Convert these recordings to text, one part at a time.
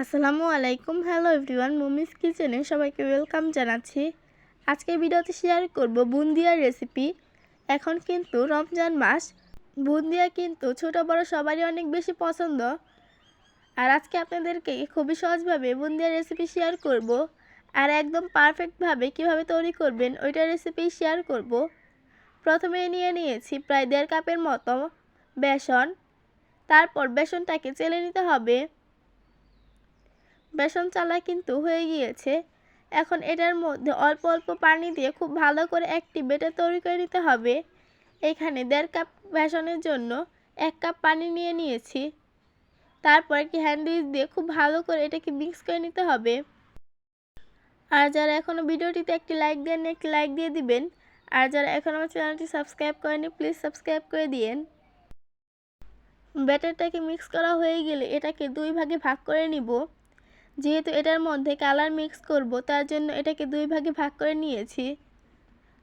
আসসালামু আলাইকুম। Hello everyone মুমিস কিচেনে সবাইকে ওয়েলকাম জানাচ্ছি। আজকে ভিডিওতে শেয়ার করব বুন্দিয়ার রেসিপি এখন কিন্তু রমজান মাস। বুন্দিয়া কিন্তু ছোট বড় সবারই অনেক বেশি পছন্দ। আর আজকে আপনাদেরকে খুবই সহজভাবে বুন্দিয়ার রেসিপি শেয়ার করব। আর একদম পারফেক্টভাবে কীভাবে তৈরি করবেন ওইটা রেসিপি শেয়ার করব। প্রথমে নিয়ে নিয়েছি প্রায় দেড় কাপের মতো বেসন। তারপর বেসনটাকে চেলে নিতে হবে। বেসন চালা কিন্তু হয়ে গিয়েছে। এখন এটার মধ্যে অল্প অল্প পানি দিয়ে খুব ভালো করে একটি বেটার তৈরি করে নিতে হবে। এখানে দেড় কাপ বেসনের জন্য এক কাপ পানি নিয়ে নিয়েছি। তারপর একটি হ্যান্ডউইচ দিয়ে খুব ভালো করে এটাকে মিক্স করে নিতে হবে। আর যারা এখনও ভিডিওটিতে একটি লাইক দেন একটি লাইক দিয়ে দিবেন। আর যারা এখন আমার চ্যানেলটি সাবস্ক্রাইব করেনি প্লিজ সাবস্ক্রাইব করে দিয়েন। ব্যাটারটাকে মিক্স করা হয়ে গেলে এটাকে দুই ভাগে ভাগ করে নিব। যেহেতু এটার মধ্যে কালার মিক্স করব, তার জন্য এটাকে দুই ভাগে ভাগ করে নিয়েছি।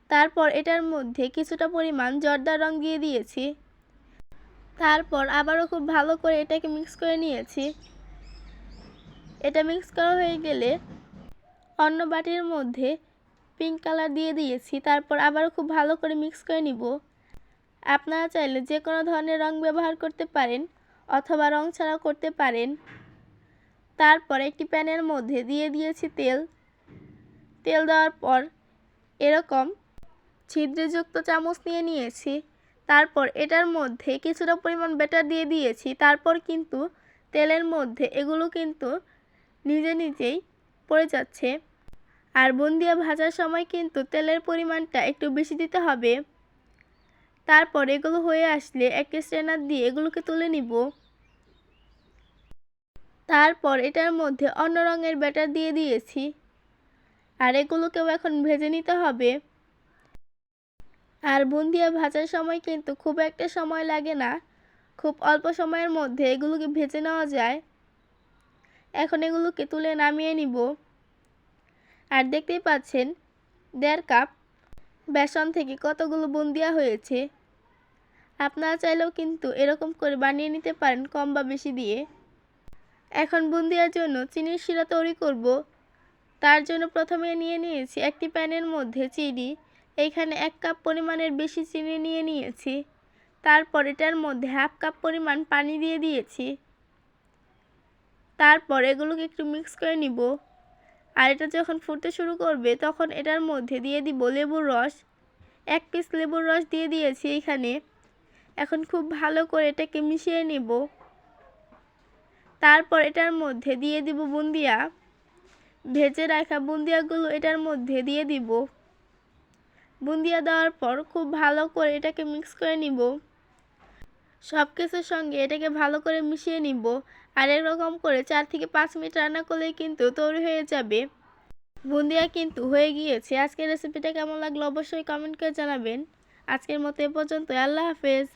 তারপর এটার মধ্যে কিছুটা পরিমাণ জর্দার রং দিয়ে দিয়েছি। তারপর আবারও খুব ভালো করে এটাকে মিক্স করে নিয়েছি। এটা মিক্স করা হয়ে গেলে অন্য বাটির মধ্যে পিঙ্ক কালার দিয়ে দিয়েছি, তারপর আবারও খুব ভালো করে মিক্স করে নিব। আপনারা চাইলে যে কোনো ধরনের রং ব্যবহার করতে পারেন অথবা রং ছাড়াও করতে পারেন। তারপর একটি প্যানের মধ্যে দিয়ে দিয়েছি তেল। তেল দেওয়ার পর এরকম ছিদ্রযুক্ত চামচ নিয়ে নিয়েছি। তারপর এটার মধ্যে কিছুটা পরিমাণ ব্যাটার দিয়ে দিয়েছি। তারপর কিন্তু তেলের মধ্যে এগুলো কিন্তু নিজে নিজেই পড়ে যাচ্ছে। আর বুন্দিয়া ভাজার সময় কিন্তু তেলের পরিমাণটা একটু বেশি দিতে হবে। তারপর এগুলো হয়ে আসলে একটি স্ট্রেনার দিয়ে এগুলোকে তুলে নিব। তারপর এটার মধ্যে অন্য রঙের ব্যাটার দিয়ে দিয়েছি। আর এগুলোকেও এখন ভেজে নিতে হবে। আর বুন্দিয়া ভাজার সময় কিন্তু খুব একটা সময় লাগে না। খুব অল্প সময়ের মধ্যে এগুলোকে ভেজে নেওয়া যায়। এখন এগুলোকে তুলে নামিয়ে নিব। আর দেখতেই পাচ্ছেন, দেড় কাপ বেসন থেকে কতগুলো বুন্দিয়া হয়েছে। আপনারা চাইলেও কিন্তু এরকম করে বানিয়ে নিতে পারেন কম বা বেশি দিয়ে। এখন বুন্দিয়ার জন্য চিনির শিরা তৈরি করব। তার জন্য প্রথমে নিয়ে নিয়েছি একটি প্যানের মধ্যে চিনি। এইখানে এক কাপ পরিমাণের বেশি চিনি নিয়ে নিয়েছি। তারপর এটার মধ্যে হাফ কাপ পরিমাণ পানি দিয়ে দিয়েছি। তারপর এগুলোকে একটু মিক্স করে নিব। আর এটা যখন ফুটতে শুরু করবে, তখন এটার মধ্যে দিয়ে দিব লেবুর রস। এক পিস লেবুর রস দিয়ে দিয়েছি এইখানে। এখন খুব ভালো করে এটাকে মিশিয়ে নিব। তারপর এটার মধ্যে দিয়ে দিব বুন্দিয়া। ভেজে রাখা বুন্দিয়াগুলো এটার মধ্যে দিয়ে দিব। বুন্দিয়া দেওয়ার পর খুব ভালো করে এটাকে মিক্স করে নিব। সব কিছুর সঙ্গে এটাকে ভালো করে মিশিয়ে নিব। আর এরকম করে চার থেকে পাঁচ মিনিট রান্না করলেই কিন্তু তৈরি হয়ে যাবে। বুন্দিয়া কিন্তু হয়ে গিয়েছে। আজকের রেসিপিটা কেমন লাগল অবশ্যই কমেন্ট করে জানাবেন। আজকের মতো এ পর্যন্ত আল্লাহ হাফেজ।